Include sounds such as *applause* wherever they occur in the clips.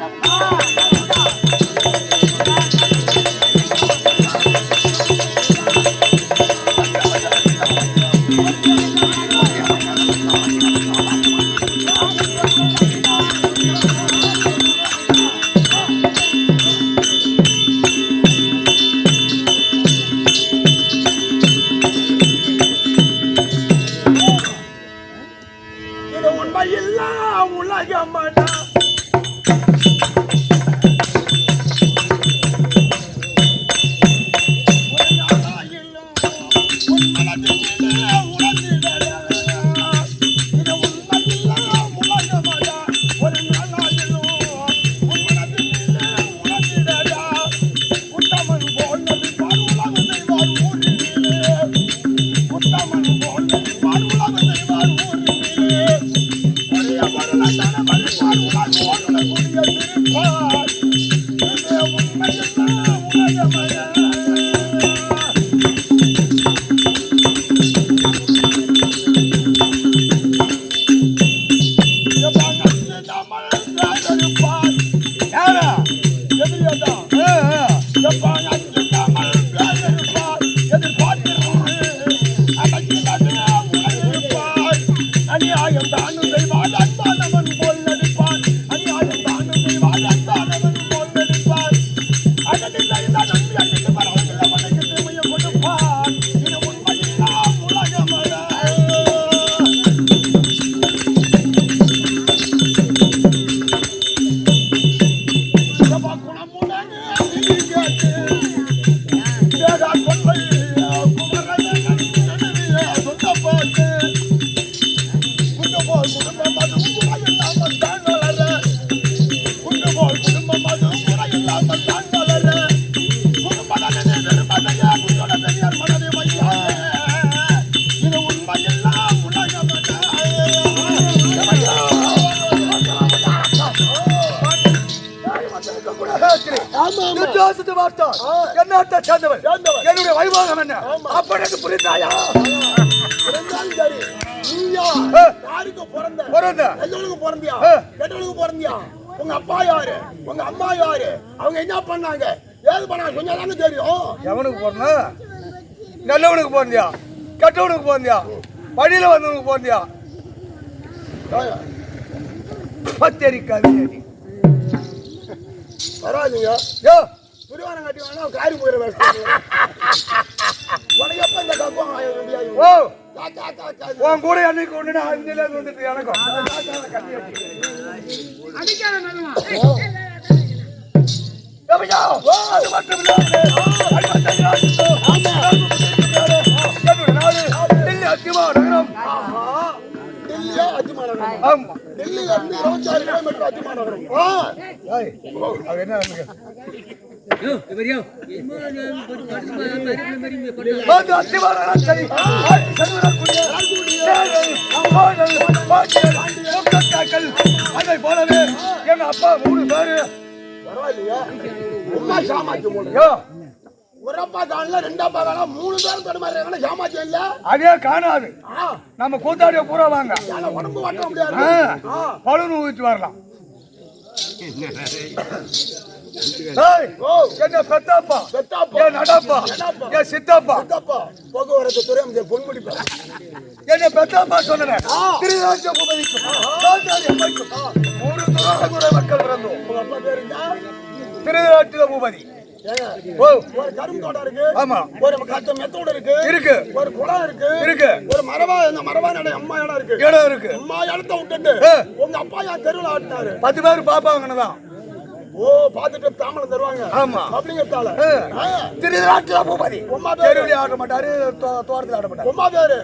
கருடப்பா கருடா சேர்ந்தவன். என்னுடைய வைவாகம் என்ன? அப்பனுக்கு புரிந்தாயா சரி நீயா. யாருக்கு பிறந்த? பிறந்த. நல்லவனுக்கு பிறந்தியா? ஆ. கெட்டவனுக்கு பிறந்தியா? உங்க அப்பா யாரு? உங்க அம்மா யாரு? அவங்க என்ன பண்ணாங்க? ஏது பண்ணாங்க? சொன்னாதாங்க தெரியும். எவனுக்கு போறனா நல்லவனுக்கு போந்தியா கெட்டவனுக்கு போந்தியா வழியில வந்தவனுக்கு போந்தியா பத்தரிக்காது வராதுங்க. யோ. துரிவானம் கட்டி வேணா காரி போயிட உனக்கு எப்ப இந்த கப்பம் ஓ. உன் கூட அன்னைக்கு ஒண்ணு அஞ்சுல வந்துட்டு எனக்கும். நகரம். ஆமா. டெல்லியில இருந்து கிலோமீட்டர் என்ன அதை போலவே எங்க அப்பா மூணு பேரு. பரவாயில்லையா? உமா சாமாத்தியம் போடுங்க யோ, ஒரு அப்பா காணல ரெண்டு அப்பா காணல மூணு பேரும் தடுமாறுறாங்கன்னா சாமாத்தியம் இல்ல? அதே காணாது. நம்ம கூத்தாடிய பூரா வாங்க. உடம்பு வட்ட முடியாது. ஊற்றி வரலாம். என்ன பெத்தாப்பா? பெத்தாப்பா. என் நடப்பா. நடப்பா. என் சித்தப்பா. சித்தப்பா போக்குவரத்து துறை அமைச்சர் பொன்முடிப்பா என்ன பெத்தாப்பா சொன்னேன். திருராஜ அம்மைக்கும் ஒரு துராகுற மக்கள் பிறந்தோம். உங்க அப்பா பேரு திருராஜ ஓ. ஒரு கரும்பு இருக்கு. ஆமா. ஒரு கட்ட மெத்தோடு இருக்கு. இருக்கு. ஒரு குளம் இருக்கு. இருக்கு. ஒரு மரபா இந்த மரபா நட அம்மா இடம் இருக்கு. இடம் இருக்கு. அம்மா இடத்த விட்டுட்டு. உங்க அப்பா தெருவில் ஆட்டினாரு. பத்து பேர் பாப்பாங்கன்னதான் ஓ பாத்துட்டு தாமலம் தருவாங்க. ஆமா. அப்படிங்கிறதால. திருராஜ பூபதி உம்மா பேரு? ஆட மாட்டாரு தோட்டத்தில் ஆட மாட்டாரு. உமா பேரு?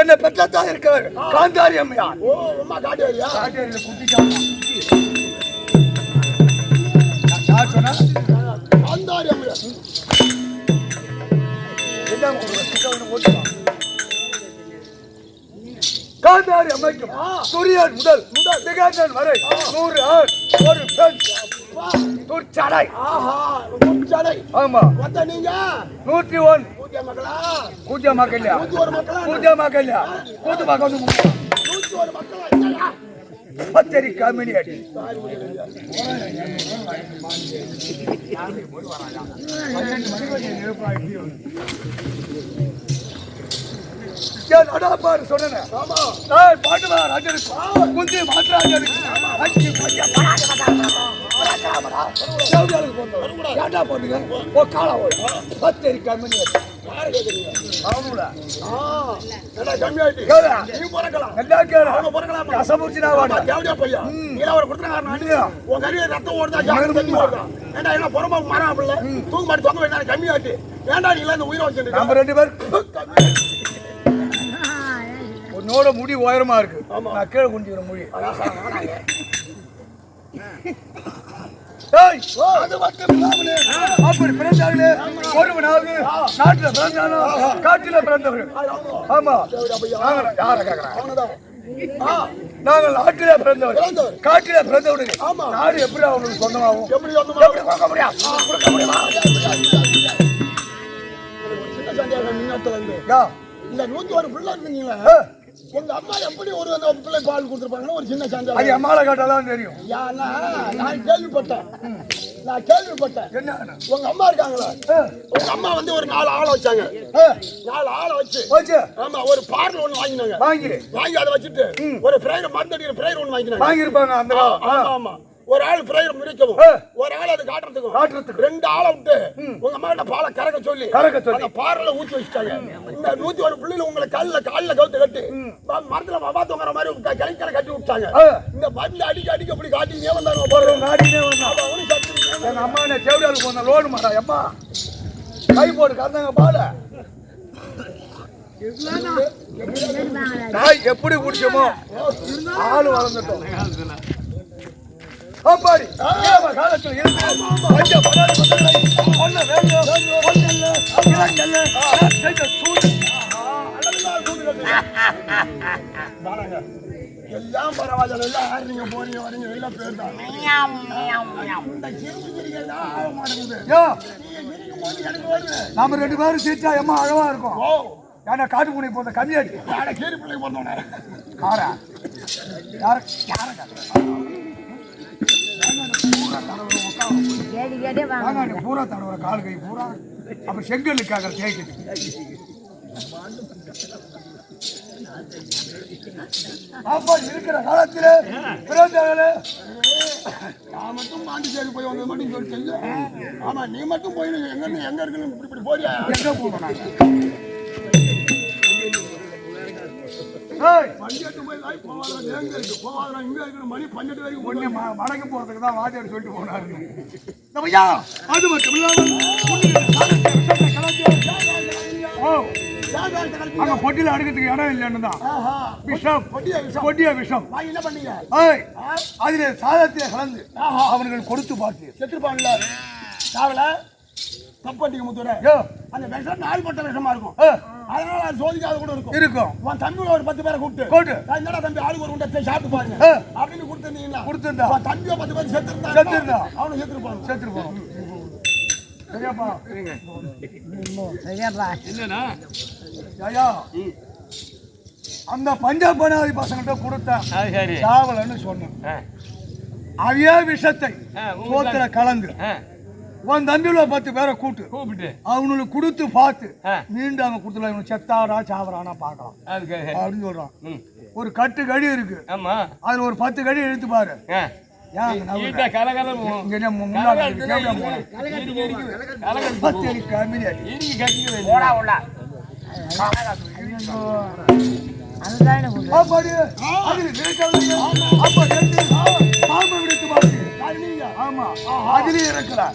என்ன பெற்றத்தான் இருக்கவர் காந்தாரி அம்மையார். ஓ உமா காட்டேரியா? காட்டேரியில குட்டிச்சாமா யார் சொன்னா? காந்தாரி அம்மையா என்ன ஒரு சிக்கவனை ஓட்டுவான் காந்தாரி அமைக்கும் சூரியன் முதல் முதல். திகழ்ந்தன் வரை நூறு ஆண் ஒரு பெண். ஆஹா முச்சடை ஆமா. மொத்த நீங்க? நூற்றி ஒன். பூஜை மக்களா பூஜா மக்கள்யா நூத்தி ஒரு மக்களா பூஜா மக்கள்யா கூத்து மக்க வந்து முக்கியம். நூத்தி ஒரு மக்களா இல்லையா? பத்தரி கம்யூனி அடி. என் அடாப்பாரு சொன்னேன். ஆமா. நான் பாட்டுவா ராஜருக்கு குந்தி மாத்ராஜருக்கு அஞ்சு பையன் பராஜ பராஜ. பிறக்கலாமடா. தேவடியாளுக்கு பிறந்தவன். ஏன்டா போட்டீங்க? ஓ, காளை ஓடு. பத்தடி கம்மி வச்சு. யாரு கேக்குறீங்க? அவனுடா. ஆ, ஏண்டா கம்மியாயிட்டு? கேளு. நீ பிறக்கலாம். நல்லா கேளு. அவங்க பிறக்கலாமா? கசமுச்சினா ஆமா, வாடா. தேவடியா பையன். நீலாம் ஒரு குடுத்தனக்காரனா நீ? உன் கருவில ரத்தம் ஓடுதா, ஜாக்கிரதை தண்ணி ஓடுதா? ஏண்டா, என்ன புறம்பா மரம் அப்படில்ல? தூக்கு மாட்டி தொங்க வைனா கம்மியாயிட்டு. ஏன்டா நீ எல்லாம் இந்த உயிரை வச்சுட்டு நம்ம இருக்க? ரெண்டு பேரும் உன்னோட முடி உயரமா இருக்கு நான் கீழே குண்டிக்கிற முடி *laughs* அது மட்டும் இல்லாமலே, அப்படி பிறந்தார்களே ஒருவனாவது நாட்டுல பிறந்தானோ? காட்டில பிறந்தவர்கள் ஆமா. யாரை கேட்கிறேன்? நாங்கள் நாட்டிலே பிறந்தவர்கள் பிறந்தவர். காட்டிலே பிறந்தவர்கள் ஆமா. நாடு எப்படி அவங்களுக்கு சொந்தமாகும்? எப்படி கொடுக்க முடியும்? கொடுக்க முடியுமா? இந்த நூத்தி ஒரு பிள்ளை இருந்தீங்களே உங்க அம்மா எப்படி ஒரு அந்த பிள்ளை பால் கொடுத்துருப்பாங்கன்னு ஒரு சின்ன அது சந்தேகம் அம்மாவை கேட்டாதான் தெரியும். ஏன்னா நான் கேள்விப்பட்டேன். நான் கேள்விப்பட்டேன். என்ன? உங்க அம்மா இருக்காங்களா? உங்க அம்மா வந்து ஒரு நாலு ஆளை வச்சாங்க. நாலு ஆளை வச்சு. போச்சு ஆமா ஒரு பார்ல ஒண்ணு வாங்கினாங்க. வாங்கி. வாங்கி அதை வச்சுட்டு ஒரு பிரேயர் மருந்து அடிக்கிற பிரேயர் ஒண்ணு வாங்கினாங்க. வாங்கியிருப்பாங்க அந்த ஆமா ஆமா. ஒரு ஆள் பிரேயர் முடிக்கவும். ஒரு ஆள் அது காட்டுறதுக்கும் காட்டுறதுக்கு. ரெண்டு ஆளை விட்டு உங்க அம்மா கிட்ட பாலை கறக்க சொல்லி கறக்க சொல்லி. அந்த பார்ல ஊத்தி வச்சுட்டாங்க இந்த நூத்தி ஒரு பிள்ளைல உங்களை கல்ல கால்ல கவுத்து கட்டி மரத்துல மவா தொங்குற மாதிரி க- கிளைக்கரை கட்டி விட்டாங்க. இந்த மருந்து அடிக்க அடிக்க அப்படி காட்டினே வந்தாங்க போறோம் அவனும் சத்துருக்காங்க. எங்க அம்மா என்ன தேவடியாளுக்கு போன லோடு மாட்டா அம்மா கை போட்டு கறந்தாங்க பால நாய் எப்படி குடிச்சோமோ ஆளு வளர்ந்துட்டோம் அப்பாடி காலத்துல. எல்லாம் பரவாயில்ல எல்லாம் ஆடுறீங்க போறீங்க வரீங்க எல்லாம் பேர் தான் இந்த சிரிக்கிறது தான் ஆக மாட்டேங்குது. எனக்கு வருது. நாம ரெண்டு பேரும் சிரிச்சா எம்மா அழவா இருக்கும். ஓ. ஏன்னா காட்டு பூனை போந்த கம்மியாட்டி யார கீரி பிள்ளை போனோன்னே காரா யார? யார கேட்டே வாங்க. பூரா தடவை கால் கை பூரா. அப்ப செங்கல்லுக்காக தேய்க்குது அப்ப இருக்கிற காலத்துல நான் மட்டும் பாண்டிச்சேரி போய் வந்தது மட்டும் சொல்லி. ஆமா நீ மட்டும் போய் எங்க எங்க இருக்குன்னு இப்படி இப்படி போறியா? எங்க போகணும்? நாங்க? ஏய், பஞ்செட்டு போய் லாய் போவாதா எங்க இருக்கு போவாதா இங்க இருக்கிற மணி பஞ்செட்டு வரைக்கும் ஒண்ணு ம- மடங்கு போறதுக்கு தான் வாத்தியார் சொல்லிட்டு போனாரு. நம்ம அது மட்டும் ஓ, அங்க பொட்டியில அடுக்கிறதுக்கு இடம் இல்லைன்னு தான். விஷம். பொட்டியா விஷம்? என்ன பண்ணீங்க? அதிலே சாதத்தை கலந்து அவர்கள் கொடுத்து பார்த்து செத்துருப்பான்ல சாவல? தப்பட்டிங்க முத்துற யோ, அந்த விஷம் நாள் பட்ட விஷமா இருக்கும். அதனால அது சோதிக்காத கூட இருக்கும். இருக்கும். உன் தம்பியோட ஒரு பத்து பேரை கூப்பிட்டு கூப்பிட்டு. என்னடா தம்பி ஆளுக்கு ஒரு உண்டை சாப்பிட்டு பாருங்க. அப்படின்னு கொடுத்துருந்தீங்கன்னா கொடுத்திருந்தா. உன் தம்பியோ பத்து பேர் செத்துருந்தா செத்திருந்தா. அவனு செத்துருப்பான் சேர்த்துட்டு போறோம் சரியாப்பா. சரியாப்பா. ஐயா. அந்த பஞ்சாப் பனாதி பசங்கிட்ட கொடுத்தேன் சாவலன்னு சொன்னேன். அதே விஷத்தை சோத்துல கலந்து. உன் தம்பியில பத்து பேரை கூட்டு. கூப்பிட்டு. அவனுக்கு கொடுத்து பார்த்து ஆ. மீண்டும் அவங்க கொடுத்துல இவன் செத்தாரா சாவறானா பார்க்கலாம். அதுக்கு. அப்படின்னு சொல்றான். ம். ஒரு கட்டு கடி இருக்கு. ஆமா. அதுல ஒரு பத்து கடி எடுத்து பாரு. அதுலயும் இருக்கிறார்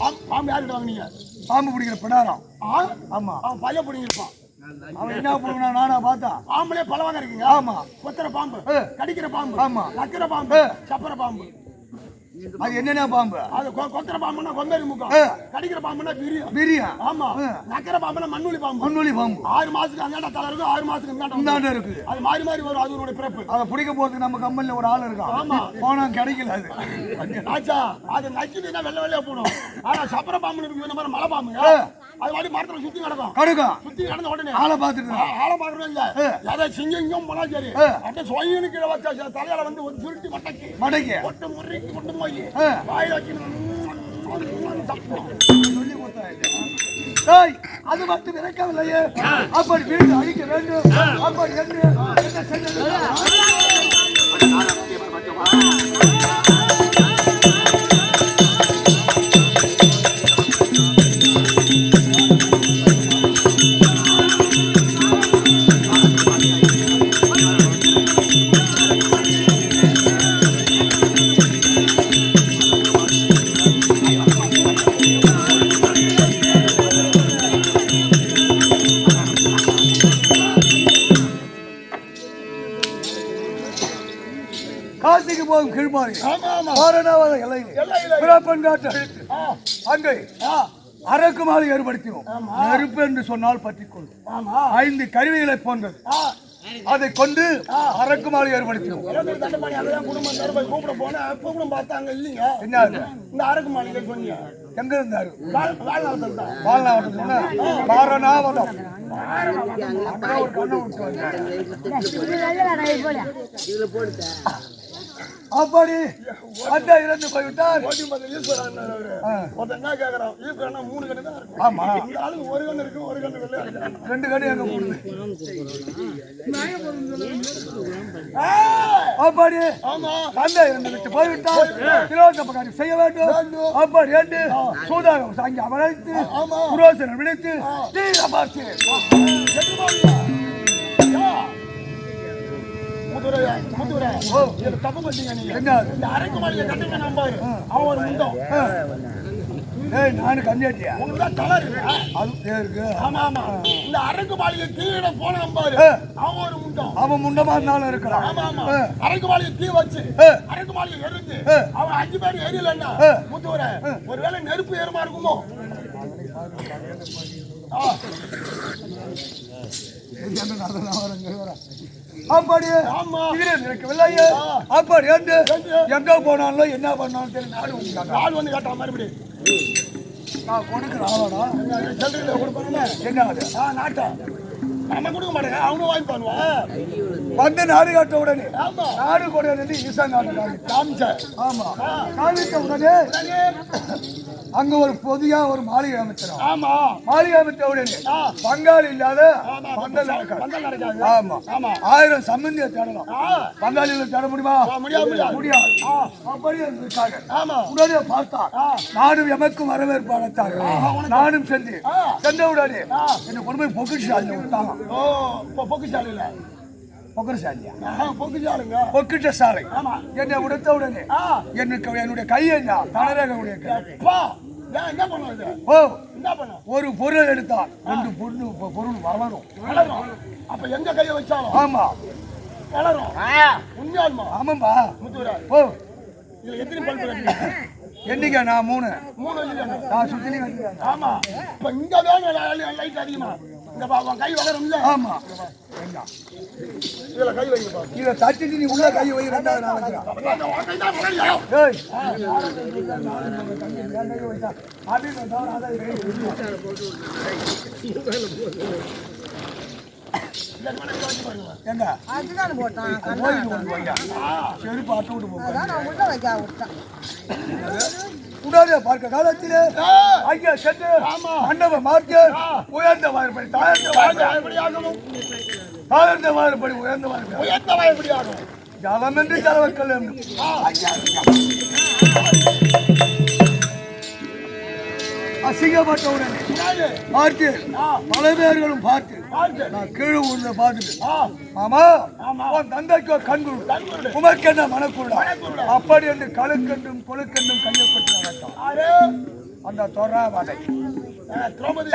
பாம்பு யார்கிட்ட வாங்குனீங்க? பாம்பு பிடிக்கிற பிடாரம் ஆ? ஆமா. அவன் பையன் பிடிங்கிருப்பான். அவன் என்ன பண்ணுவான் நானா பார்த்தா? பாம்புலே பல வகை இருக்குங்க. ஆமா. கொத்துற பாம்பு. கடிக்கிற பாம்பு ஆமா. நக்கிற பாம்பு. சப்பர பாம்பு. அது என்னென்ன பாம்பு? அது கொத்துற பாம்புன்னா கொம்பேரி முக்கம். கடிக்கிற பாம்புன்னா விரியம் பிரியா? ஆமா. நக்கிற பாம்புன்னா மண்ணுளி பாம்பு. முன்னொலி பாம்பு. ஆறு மாசத்துக்கு அந்தாண்ட தலை இருக்கும் ஆறு மாசத்துக்கு இந்தாண்ட. இந்தாண்ட இருக்குது அது மாறி மாறி வரும் அதனுடைய பிறப்பு. அதை பிடிக்க போறதுக்கு நம்ம கம்பெனில ஒரு ஆள் இருக்கான். ஆமா. போனா கிடைக்கல அது. ஆச்சா அது நக்கிட்டுனா வெள்ளை வெள்ளையா போடும். ஆனா சப்பர பாம்பு இருக்கு இந்த மாதிரி மலை பாம்புங்க. அது மாதிரி மரத்துல சுத்தி கிடக்கும். கடுக்கும் சுத்தி கிடந்த உடனே ஆளை பார்த்துட்டு ஆ- ஆளை பாக்குறோம் இல்ல. யாராவது சிங்கம் போனா சரி. அப்படியே வச்சா தலையால வந்து ஒரு சுருட்டி மட்டைக்கு. மடைக்கு கொட்டு முறைக்கு கொண்டு போய். வாயில அது மட்டும் இறக்கவில்லையே அப்படி வீடு அழிக்க வேண்டும். அப்படி என்ன? வாரணாவத எல்லையில் எல்லையிலே. பிறப்பன் காட்டு அழித்து அங்கே ஆ, அரக்கு மாலை ஏற்படுத்தினோம். நெருப்பு என்று சொன்னால் பற்றிக்கொள். ஆமா. ஐந்து கருவிகளை போன்றது. அதை கொண்டு அரக்கு மாலை ஏற்படுத்தினோம். கூப்பிட போனேன். அப்ப கூட பார்த்தாங்க இல்லைங்க. என்ன? இந்த அரக்கு மாளிகை சொன்னீங்க. எங்க இருந்தாரு? வாழ் வாழ்நாள் தான். வாழ்நாவட்டம் அப்படி அந்த இறந்து போய்விட்டார். ஓட்டி மதில் ஈஸ்வரன். ஒருத்தன் என்ன கேக்குறான் ஈஸ்வரனா மூணு கண்ணு தான் இருக்கும் ஆமா. ஆளுக்கு ஒரு கண்ணு இருக்கு ஒரு கண்ணு ரெண்டு கடி எங்க போடுது ஏய், அப்படி ஆமா. தந்தை இறந்து விட்டு போய்விட்டார். திரோதபகாரி செய்ய வேண்டும். அப்படி என்று சூதாகம் சாங்கி அமர்த்து ஆமா. புரோசனம் விடுத்து தீர பார்த்து. முதுரையா முதுரை. ஓ. இது தப்பு பண்ணீங்க நீங்க? இந்த அரைக்கு மாளிகை கட்டுங்க நான் பாரு. அவன் ஒரு முண்டம் ஏய் நானு கஞ்சாட்டியா உங்களுக்கு தான் தலை இருக்கு. அது பேருக்கு ஆமா ஆமா. இந்த அரக்கு மாளிகை போனான் பாரு. அவன் ஒரு முண்டம் அவன் முண்டமா இருந்தாலும் இருக்கிறான். ஆமா ஆமா. அரக்கு மாளிகை தீ வச்சு. அரக்கு மாளிகை எரிஞ்சு. அவன் அஞ்சு பேர் எரியலன்னா. முத்துவர ஒருவேளை நெருப்பு ஏறுமா இருக்குமோ? இது இருக்கவில்லையே ஆ. அப்படி என்று. எங்க போனாலும் என்ன பண்ணாலும் சரி நாடு உண்டாங்க ஆள் வந்து கேட்டா மறுபடி. நான் கொடுக்குற சென்ட்ரல கொடுப்பானே. என்ன அது? ஆ நாட்டா. நம்ம கொடுக்க மாட்டேங்க அவனும் வாங்கி பண்ணுவான் வந்து நாடு காட்ட உடனே நாடு கூட நின்று ஈசா நாடு. காமிச்ச. ஆமா. உடனே உடனே, அங்க ஒரு பொதியா ஒரு மாளிகை அமைச்சிடும் ஆமா. மாளிகை அமைத்த உடனே. பங்காளி இல்லாத ஆமா பந்தல் நடக்காது. ஆமா. ஆமா. ஆயிரம் சம்பந்தியை தேடலாம். ஆ. பங்காளிகளை தேட முடியுமா? முடியாது அப்படி இருக்காங்க ஆமா. உடனே பார்த்தார் ஆ. நானும் எமக்கும் வரவேற்பு அழைத்தார் நானும் சென்று. சென்ற உடனே. என்னை கொண்டு போய் பொக்கிஷாலில் விட்டாங்க. ஓ இப்போ பொக்குச்சாலையில பொக்கிஷாலியா ஆ, பொக்குச்சாலைங்க பொக்கிட்ட சாலை. ஆமா. என்னை உடுத்த உடனே என்னுடைய கையை தனரகவுடைய ஓ. என்ன பண்ணும்? ஒரு பொருள் எடுத்தால் ரெண்டு பொண்ணு பொ- பொருள் வளரும். அப்ப எங்க கையை வச்சாலும்? ஆமா. வளரும். உண்மையாலுமா? ஆமாம்பா ஓ. இதுல எத்தனை பல்பு என்னைக்கா நான் மூணு. மூணு நான் கட்டிக்கிறேன் ஆமா. இப்ப இங்க வேணும் லைட் அதிகமா? இந்த கை வளரும் இல்ல ஆமா. இதுல கை வைங்க பாப்பா இதை தட்டிட்டு நீ உள்ள கை வை ரெண்டாவது நான் போட்டான். செருப்பு அட்டு விட்டு போங்க உடனே பார்க்க காலத்திலே ஐயா சென்று ஆமா. மண்டபம் மார்க்க உயர்ந்த வாய்ப்படி தாழ்ந்த வாழ்ந்த வாய்ப்படி எப்படி ஆகணும் தாழ்ந்த வாய்ப்படி உயர்ந்த வாய்ப்படி உயர்ந்தவா எப்படி ஆகும் ஜலமென்று ஜலவக்கல் என்று அசிங்கப்பட்ட உடனே முன்னாடி பார்த்து ஆ, பல பேர்களும் பார்த்து. நான் கீழே உள்ள பார்த்துட்டு ஆ, மாமா ஆமா. உன் தந்தைக்கு கண்குருடு. உமக்கென்ன மனக்குருடா. அப்படி என்று கழுக்கென்றும் கொழுக்கென்றும் கையப்பட்டு நடத்தான் ஆறு, அந்த தொறாவதை திரௌபதி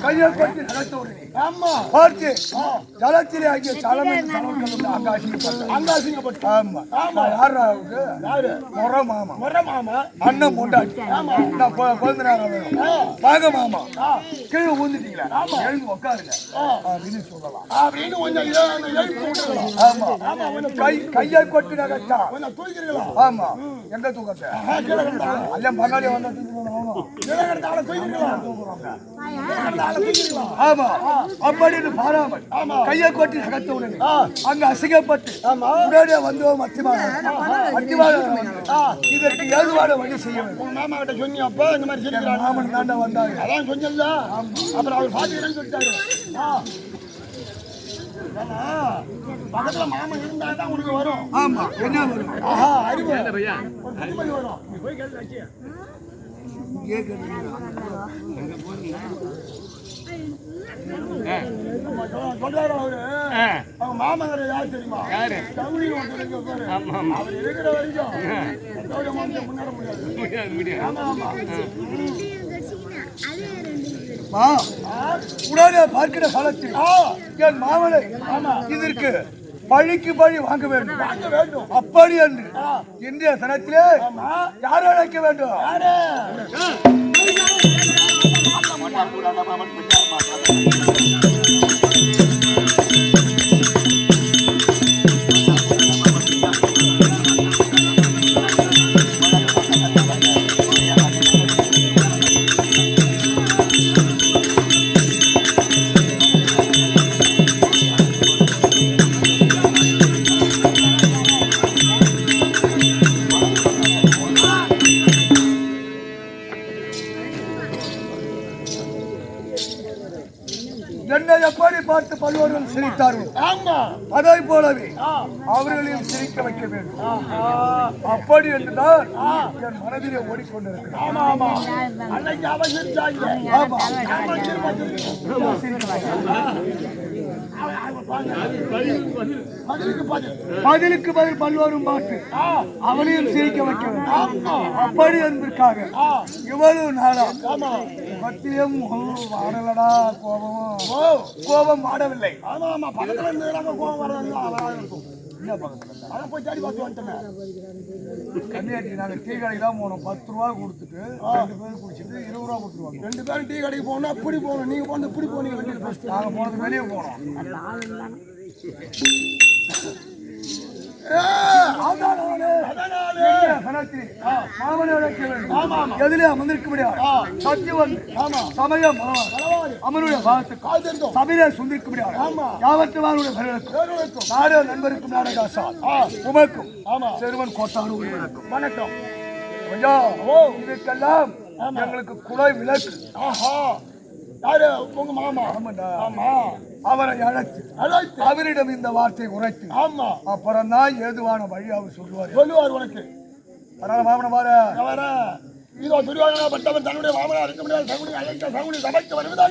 கையால் நடத்த உடனே ஆமா பார்த்து ஜலத்திலே அங்கே ஜலம் ஜலம் அங்க ஆமா ஆமா. அவரு யாரு முறை மாமா முறை மாமா அண்ணன் பொண்டாட்டி ஆமா. நான் மாமா கீழே ஊந்துட்டீங்களா ஆமா. எழுந்து உட்காருங்க அப்படின்னு சொல்லலாம் அப்படின்னு கொஞ்சம் ஆமா ஆமா, கை கையை கொட்டி ஆமா எங்க தூக்கத்தை அல்ல பங்காளி வந்தா ஆமா. அப்படின்னு பாராமல். கையை கொட்டி நகர்த்த உடனே ஆ. அங்க அசிங்கப்பட்டு ஆமா. உடனே வந்தோம் மத்தியமாக இதற்கு ஏதுவான வழி செய்ய வேண்டும். மாமா கிட்ட சொன்னியா அப்ப? இந்த மாதிரி சிரிக்கிறான் மாமன் தாண்டா வந்தாங்க அதான் சொன்னல அப்புறம் அவர் பாத்துக்கிறேன்னு சொல்லிட்டாரு. பக்கத்துல மாமன் இருந்தா தான் உனக்கு வரும். ஆமா. என்ன வரும்? ஆஹா அறிவு. வரும். போய் கேள்வி அவங்க மாமனார் யார்? தெரியுமா இங்க உட்காரு. அவர் இருக்கிற வரைக்கும் முன்னேற முடியாது. ஆமா ஆமா உடனே பார்க்கிற காலத்தில் என் மாமனை இதற்கு பழிக்கு பழி வாங்க வேண்டும். வாங்க வேண்டும். அப்படி என்று இந்திய தனத்திலே யாரை அழைக்க வேண்டும்? யாரு? என்னை பல்வேறும் சிரித்தார்கள். அதை போலவே அவர்களையும் சிரிக்க வைக்க வேண்டும். அப்படி என்றுதான் என் மனதிலே சிரிப்பாங்க. பதிலுக்கு பதில். பல்வேறும் பார்த்து ஆ, அவனையும் சிரிக்க வைக்க வேண்டும். அப்படி என்பதற்காக இவ்வளவு நாளா. பத்தியம் ஆடலடா கோபமும் ஓ, கோபம் ஆடவில்லை ஆமா, ஆமா. பக்கத்துல இருந்து கோவம் வர்றது இருக்கும். அதை போய் தேடி பார்த்து வந்துட்டேன். கன்னியாட்டி நாங்க டீ கடைக்கு தான் போனோம் பத்து ரூபா கொடுத்துட்டு ரெண்டு பேரும் குடிச்சிட்டு இருபது ரூபா கொடுத்துருவாங்க ரெண்டு பேரும் டீ கடைக்கு போகணும் அப்படி போகணும் நீங்க போன இப்படி போனீங்க வண்டியில் first. நாங்க போனது வெளியே போனோம் எதிலே அமர்ந்திருக்க முடியாது சத்தி வந்து ஆமா. சமயம் பரவாயில்லை. அமருடைய பாகத்துக்கு கால் தெரிந்தோம். சபையிலே சுந்திருக்க முடியாது ஆமா. யாவற்றவானுடைய பெருளுக்கும் வேறொருக்கும். நாடு நண்பருக்கும் நாடகாசா உமக்கும் ஆமா. சிறுவன் கோட்டானு வணக்கம் வணக்கம் ஐயா ஓ. இதுக்கெல்லாம் எங்களுக்கு குலை விளக்கு ஆஹா யாரு உங்க மாமா ஆமாண்டா. ஆமா அவரை அழைத்து அழைத்து அவரிடம் இந்த வார்த்தை உரைத்து. ஆமா. அப்புறம் தான் ஏதுவான வழி அவர் சொல்லுவார். சொல்லுவார் உனக்கு. அதனால மாமன பாரு அவர இதோ துரியோதன பட்டவன் தன்னுடைய மாமனா இருக்க முடியாது சகுனி அழைத்த சகுனி சபைக்கு வருவதா?